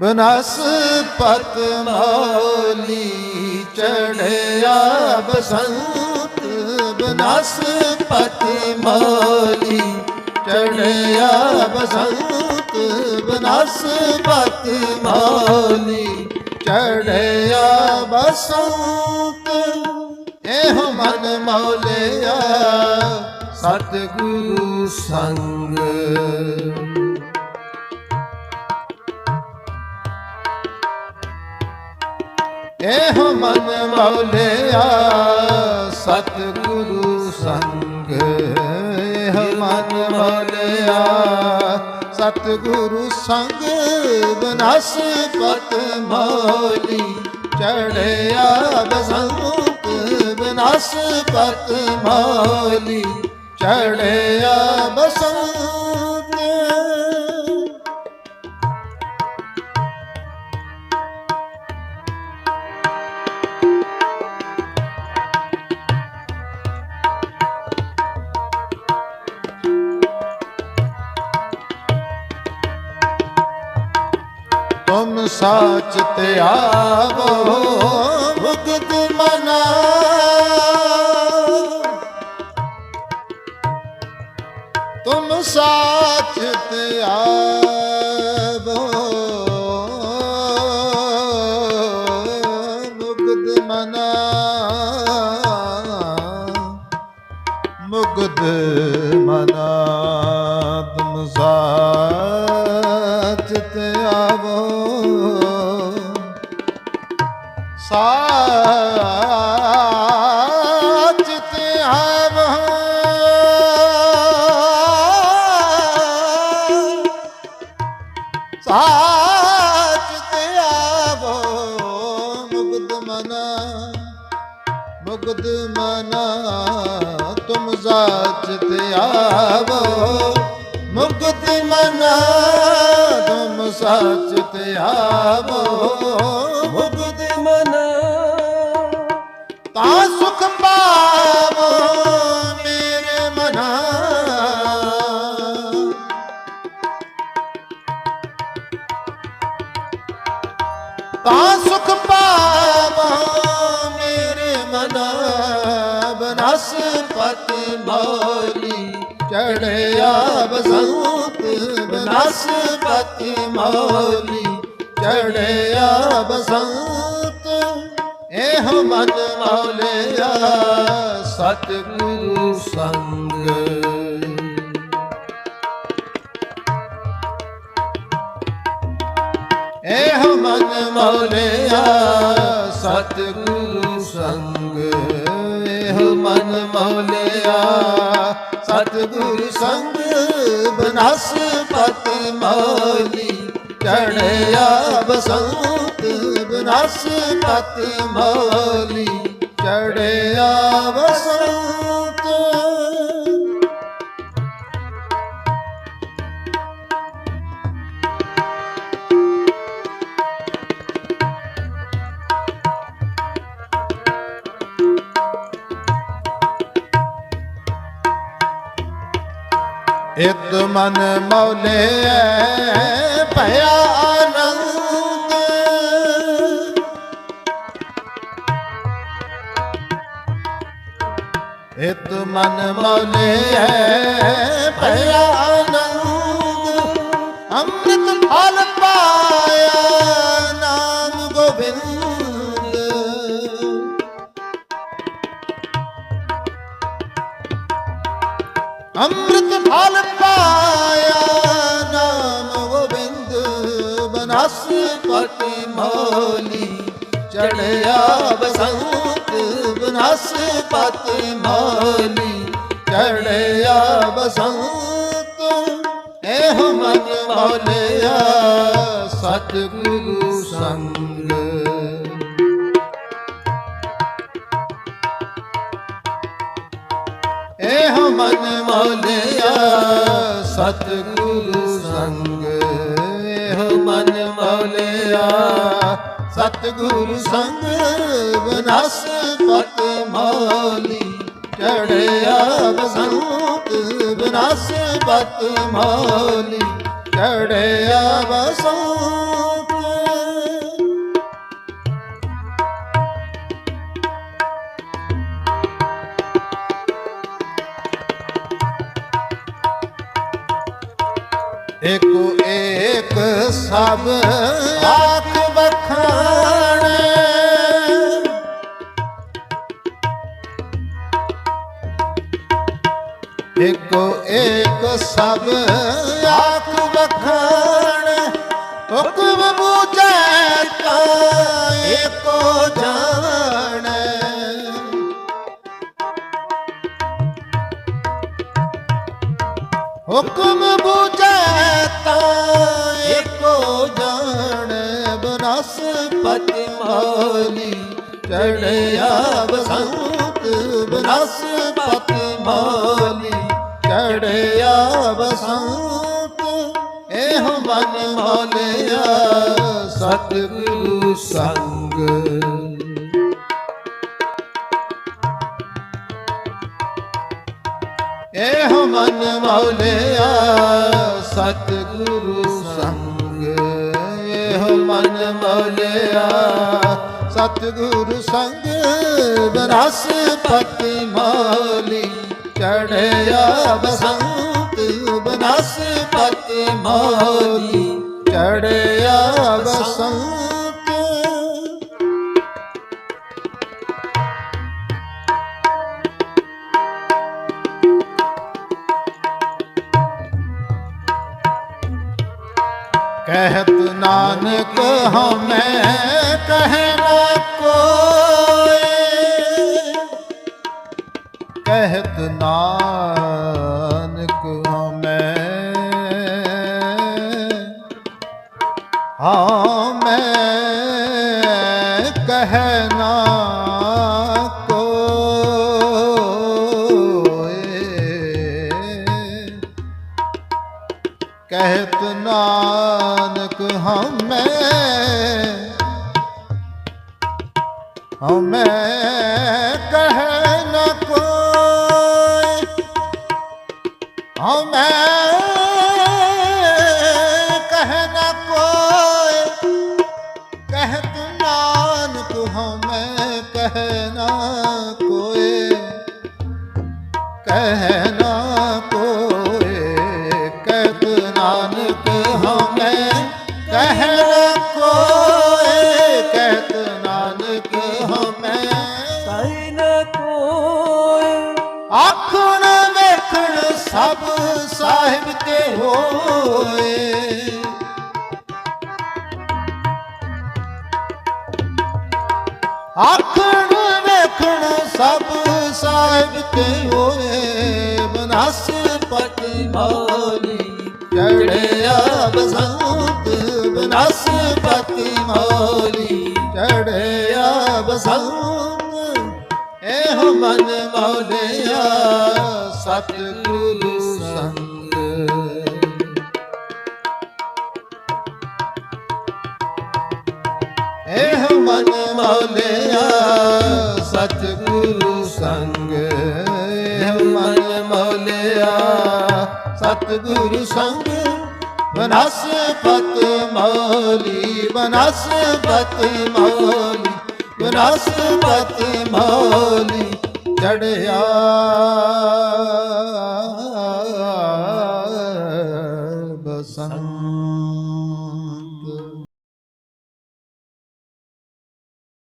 ਬਨਸਪਤ ਮੌਲੀ ਚੜਿਆ ਬਸੰਤ। ਬਨਸਪਤ ਮੌਲੀ ਚੜਿਆ ਬਸੰਤ। ਬਨਸਪਤ ਮੌਲੀ ਚੜਿਆ ਬਸੰਤ। ਇਹੋ ਮਨ ਮੌਲਿਆ ਸਤਿਗੁਰੂ ਸੰਗ। ਇਹੋ ਮਨ ਮੌਲਿਆ, ਸਤਿਗੁਰੂ ਸੰਗ। ਇਹੋ ਮਨ ਮੌਲਿਆ, ਸਤਿਗੁਰੂ ਸੰਗ ਬਨਸਪਤ ਮੌਲੀ। ਚੜਿਆ ਬਸੰਤ ਬਨਸਪਤ ਮੌਲੀ। ਚੜਿਆ ਬਸੰਤ ਤੁਮ ਸਾਚ ਤੇ ਆਵੋ, ਭੁਗਤ ਮਨਾ। ਤੁਮ ਸਾਚ ਤੇ ਆਵੋ, ਭੁਗਤ ਮਨਾ। ਮੁਗਧ ਮਨਾ, ਤੁਮ ਸਾਚ ਤੇ ਆਵੋ। ਸਾਚ ਤੇ ਆਵੋ ਮਨਾ ਮੁਗਧ ਮਨਾ ਤੁਮ ਸਾਚ ਤੇ ਆਵੋ ਮੁਗਧ ਮਨਾ। ਸਾਚ ਤੇ ਆਵੋ ਮੁਗਧ ਮਨਾ। ਤਾਂ ਸੁਖ ਪਾਵੋ ਮੇਰੇ ਮਨਾ। ਤਾਂ ਸੁਖ ਪਾਵੋ ਮੇਰੇ ਮਨਾ। ਬਨਸਪਤ ਮੌਲੀ ਚੜਿਆ ਬਸੰਤ। ਬਨਸਪਤ ਮੌਲੀ ਚੜਿਆ ਬਸੰਤ ਇਹੋ ਮਨ ਮੌਲਿਆ ਸਤਿਗੁਰੂ ਸੰਗ ਇਹੋ ਮਨ ਮੌਲਿਆ ਸਤਿਗੁਰੂ ਸੰਗ ਇਹੋ ਮਨ ਮੌਲਿਆ ਸਤਿਗੁਰੂ ਸੰਗ ਬਨਸਪਤ ਮੌਲੀ ਚੜਿਆ ਬਸੰਤ ਬਨਸਪਤ ਮੋਲੀ ਚੜਿਆ ਬਸੰਤ ਇਤ ਮਨ ਮੌਲੇ ਭਇਆ ਆਨੰਦ। ਇਤ ਮਨ ਮੌਲੇ ਭਇਆ ਆਨੰਦ। ਅੰਮ੍ਰਿਤ ਫਲ ਬਨਸਪਤੀ ਮੌਲੀ, ਚੜਿਆ ਬਸੰਤ ਬਨਸਪਤੀ ਮੌਲੀ, ਚੜਿਆ ਬਸੰਤ, ਇਹ ਮਨ ਮੋਲਿਆ ਸਤਿਗੁਰੂ ਸੰਗ। ਇਹ ਮਨ ਮੌਲਿਆ ਸਤਿਗੁਰੂ ਮੌਲਿਆ ਸਤਿਗੁਰੂ ਸੰਗ ਬਨਸਪਤ ਮੌਲੀ ਚੜਿਆ ਬਸੰਤ ਬਨਸਪਤ ਮੌਲੀ ਚੜਿਆ ਬਸੰਤ ਸਭ ਆਖ ਬਖਾਣੇ ਏਕੋ ਏਕ ਸਭ ਆਖ ਬਖਾਣ ਹੁਕਮ ਬੂਝੈ ਤਾਂ ਏਕੋ ਜਾਣੈ ਬਨਸਪਤਿ ਮਾਲੀ ਚੜਿਆ ਬਸੰਤ ਬਨਸਪਤਿ ਮਾਲੀ ਚੜਿਆ ਬਸੰਤ ਇਹ ਮਨ ਮੋਲਿਆ, ਸਤਿਗੁਰੂ ਸੰਗ। ਇਹ ਮਨ ਮੌਲਿਆ ਸਤਿਗੁਰੂ ਸੰਗ। ਇਹ ਮਨ ਮੌਲਿਆ ਸਤਿਗੁਰੂ ਸੰਗ। ਬਰਸ ਪਤੀ ਮੌਲੀ ਚੜਿਆ ਬਸੰਤ। ਬਨਸ ਪਤੀ ਮੌਲੀ ਚੜਿਆ ਬਸੰਤ। ਨਾਨਕ ਹਮੈ ਕਹਿ ਨਾ ਕੋਏ ਕਹਿਤ ਨਾਨਕ ਹਮੈ ਹਮੈ ਕਹਿ ਨਾ ਕੋਏ ਕਹਿਤ ਨਾਨਕ ਹਮੈ ਹਮੈ ਕਹਿ ਨ ਕੋਈ। ਹਮੈ ਕਹਿ ਨ ਕੋਈ। ਤੂੰ ਨਾਨਕ, ਹਮੈ ਕਹਿ ਨ ਕੋਏ ਕਹਿ ਨਾ ਕੋਏ ਸਾਹਿਬ ਤੇ ਹੋਏ। ਆਖਣ ਵੇਖਣ ਸਭ ਸਾਹਿਬ ਤੇ ਹੋਏ। ਬਨਸਪਤ ਮੌਲੀ ਚੜਿਆ ਬਸੰਤ ਬਨਸਪਤ ਮੌਲੀ ਚੜਿਆ ਬਸੰਤ ਇਹੋ ਮਨ ਮੌਲਿਆ ਸਤਿਗੁਰੂ ਇਹ ਮਨ ਮੌਲਿਆ ਸਤਿਗੁਰੂ ਸੰਗ। ਇਹ ਮਨ ਮੌਲਿਆ ਸਤਿਗੁਰੂ ਸੰਗ। ਬਨਸਪਤ ਮੌਲੀ ਬਨਸਪਤ ਮੌਲੀ ਬਨਸਪਤ ਮੌਲੀ ਚੜਿਆ